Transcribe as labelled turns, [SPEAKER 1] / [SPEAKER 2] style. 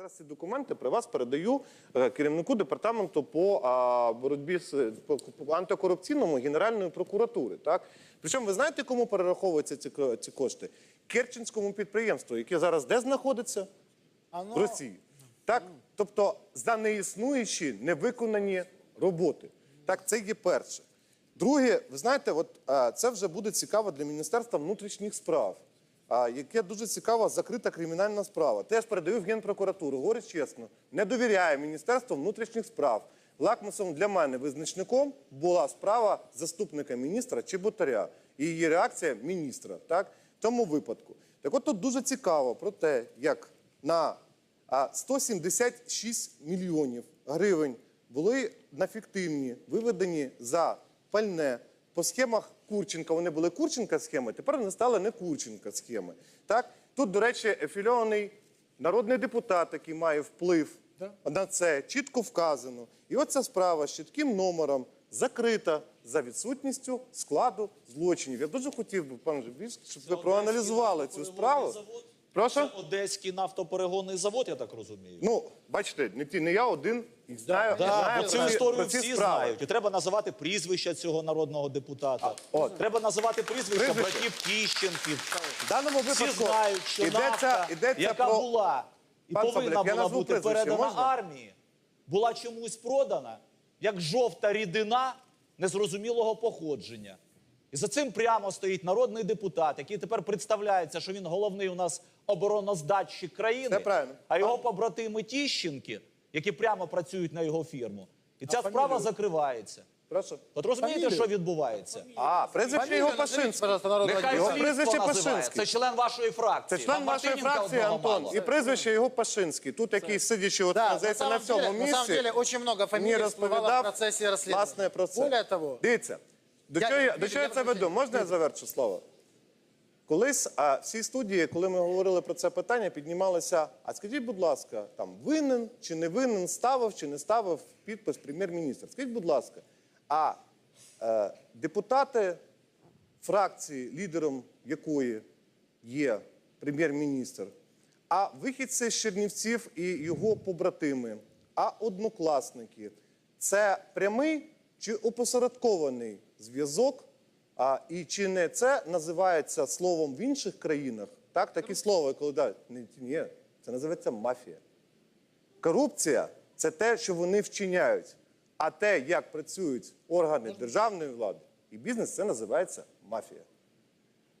[SPEAKER 1] Зараз ці документи при вас передаю е, керівнику департаменту по а, боротьбі з по, по антикорупційному Генеральної прокуратури. Так причому ви знаєте, кому перераховуються ці, ці кошти? Керченському підприємству, яке зараз де знаходиться?
[SPEAKER 2] Оно-
[SPEAKER 1] В Росії. Так, тобто за неіснуючі невиконані роботи. Так, це є перше. Друге, ви знаєте, от а, це вже буде цікаво для Міністерства внутрішніх справ, яке дуже цікава закрита кримінальна справа. Теж передаю в Генпрокуратуру. Говорю чесно, не довіряю Міністерству внутрішніх справ. Лакмусом для мене визначником була справа заступника міністра Чеботаря і її реакція міністра. Так, в тому випадку. Так от тут дуже цікаво про те, як на 176 мільйонів гривень були на фіктивні, виведені за пальне по схемах Курченка. Вони були Курченка схеми, тепер вони стали не Курченка схеми. Так? Тут, до речі, ефільований народний депутат, який має вплив на це, чітко вказано. І оця справа з чітким номером закрита за відсутністю складу злочинів. Я дуже хотів би, пане Жебільський, щоб ви проаналізували цю справу. Прошу?
[SPEAKER 3] Це Одеський нафтоперегонний завод, я так розумію.
[SPEAKER 1] Ну, бачите, не, ті, не я один і знаю,
[SPEAKER 3] Да,
[SPEAKER 1] знаю
[SPEAKER 3] бо цю
[SPEAKER 1] про ці-
[SPEAKER 3] історію
[SPEAKER 1] про ці
[SPEAKER 3] всі
[SPEAKER 1] справи.
[SPEAKER 3] знають. І треба називати прізвища цього народного депутата.
[SPEAKER 1] от.
[SPEAKER 3] Треба називати прізвища
[SPEAKER 1] Прізвище.
[SPEAKER 3] братів Тіщенків.
[SPEAKER 1] В даному
[SPEAKER 3] Всі
[SPEAKER 1] випадку
[SPEAKER 3] знають, що
[SPEAKER 1] йдеться,
[SPEAKER 3] нафта,
[SPEAKER 1] йдеться
[SPEAKER 3] яка
[SPEAKER 1] про...
[SPEAKER 3] була і
[SPEAKER 1] Пан
[SPEAKER 3] повинна
[SPEAKER 1] Соболєв, я
[SPEAKER 3] була
[SPEAKER 1] назву
[SPEAKER 3] бути
[SPEAKER 1] прізвище,
[SPEAKER 3] передана
[SPEAKER 1] можна?
[SPEAKER 3] армії, була чомусь продана як жовта рідина незрозумілого походження. І за цим прямо стоїть народний депутат, який тепер представляється, що він головний у нас обороноздатчик країни,
[SPEAKER 1] Це правильно.
[SPEAKER 3] а його побратими Тіщенки, які прямо працюють на його фірму. І ця справа
[SPEAKER 1] фамілію?
[SPEAKER 3] закривається.
[SPEAKER 1] Прошу.
[SPEAKER 3] От розумієте,
[SPEAKER 2] Фамілію?
[SPEAKER 3] що відбувається?
[SPEAKER 1] А, прізвище його Пашинський.
[SPEAKER 3] Нехай
[SPEAKER 1] Його
[SPEAKER 2] депутата.
[SPEAKER 1] прізвище
[SPEAKER 3] називає.
[SPEAKER 1] Пашинський.
[SPEAKER 3] Це член вашої фракції.
[SPEAKER 1] Це член
[SPEAKER 3] Вам
[SPEAKER 1] вашої
[SPEAKER 3] Мартиненка
[SPEAKER 1] фракції,
[SPEAKER 3] одного
[SPEAKER 1] Антон.
[SPEAKER 3] мало.
[SPEAKER 1] І прізвище його Пашинський. Тут, який сидячи от,
[SPEAKER 2] Да, на
[SPEAKER 1] здається, на
[SPEAKER 2] самом,
[SPEAKER 1] цьому
[SPEAKER 2] деле, на самом
[SPEAKER 1] місці,
[SPEAKER 2] деле очень много фамилий всплывало в
[SPEAKER 1] розповідав
[SPEAKER 2] процессе расследования.
[SPEAKER 1] власне про це.
[SPEAKER 2] Более того,
[SPEAKER 1] Дивіться, до
[SPEAKER 2] Я-
[SPEAKER 1] чого я, до чого я
[SPEAKER 2] я
[SPEAKER 1] це веду? Можна я завершу слово? Колись а, в студії, коли ми говорили про це питання, піднімалося, а скажіть, будь ласка, там винен чи не винен, ставив чи не ставив підпис прем'єр-міністр. Скажіть, будь ласка, а е, депутати фракції, лідером якої є прем'єр-міністр, а вихідці з Чернівців і його побратими, а однокласники це прямий чи опосередкований зв'язок? А, і чи не це називається словом в інших країнах? Так, такі слова, коли да, ні, ні, це називається мафія. Корупція це те, що вони вчиняють. А те, як працюють органи державної влади і бізнес, це називається мафія.